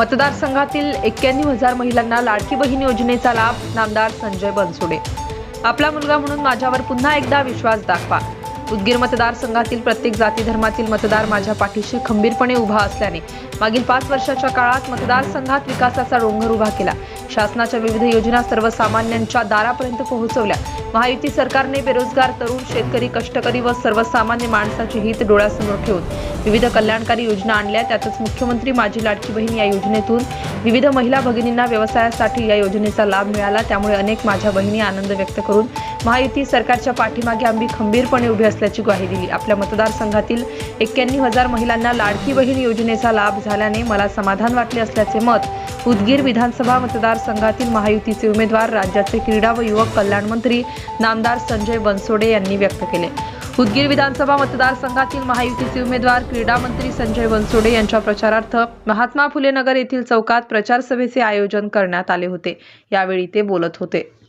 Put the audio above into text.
मतदारसंघातील एक्क्याण्णव हजार महिलांना लाडकी बहीण योजनेचा लाभ नामदार संजय बनसोडे. आपला मुलगा म्हणून माझ्यावर पुन्हा एकदा विश्वास दाखवा. उदगीर मतदारसंघातील प्रत्येक जाती धर्मातील मतदार माझ्या पाठीशी खंबीरपणे उभा असल्याने मागील पाच वर्षाच्या काळात मतदारसंघात विकासाचा डोंगर उभा केला. शासनाच्या विविध योजना सर्वसामान्यांच्या दारापर्यंत पोहोचवल्या. महायुती सरकारने बेरोजगार तरुण शेतकरी कष्टकरी व सर्वसामान्य माणसाचे हित डोळ्यासमोर ठेवून विविध कल्याणकारी योजना आणल्या. त्यातच मुख्यमंत्री माझी लाडकी बहीण या योजनेतून विविध महिला भगिनींना व्यवसायासाठी या योजनेचा लाभ मिळाला. त्यामुळे अनेक माझ्या बहिणी आनंद व्यक्त करून महायुती सरकारच्या पाठीमागे आम्ही खंबीरपणे उभे असल्याची ग्वाही दिली. आपल्या मतदारसंघातील एक्क्याण्णव हजार महिलांना लाडकी बहीण योजनेचा लाभ झाल्याने मला समाधान वाटले असल्याचे मत उदगीर विधानसभा मतदारसंघातील महायुतीचे उमेदवार राज्याचे क्रीडा व युवक कल्याण मंत्री नामदार संजय बनसोडे यांनी व्यक्त केले. उदगीर विधानसभा मतदारसंघातील महायुतीचे उमेदवार क्रीडा मंत्री संजय बनसोडे यांच्या प्रचारार्थ महात्मा फुले नगर येथील चौकात प्रचार सभेचे आयोजन करण्यात आले होते. यावेळी ते बोलत होते.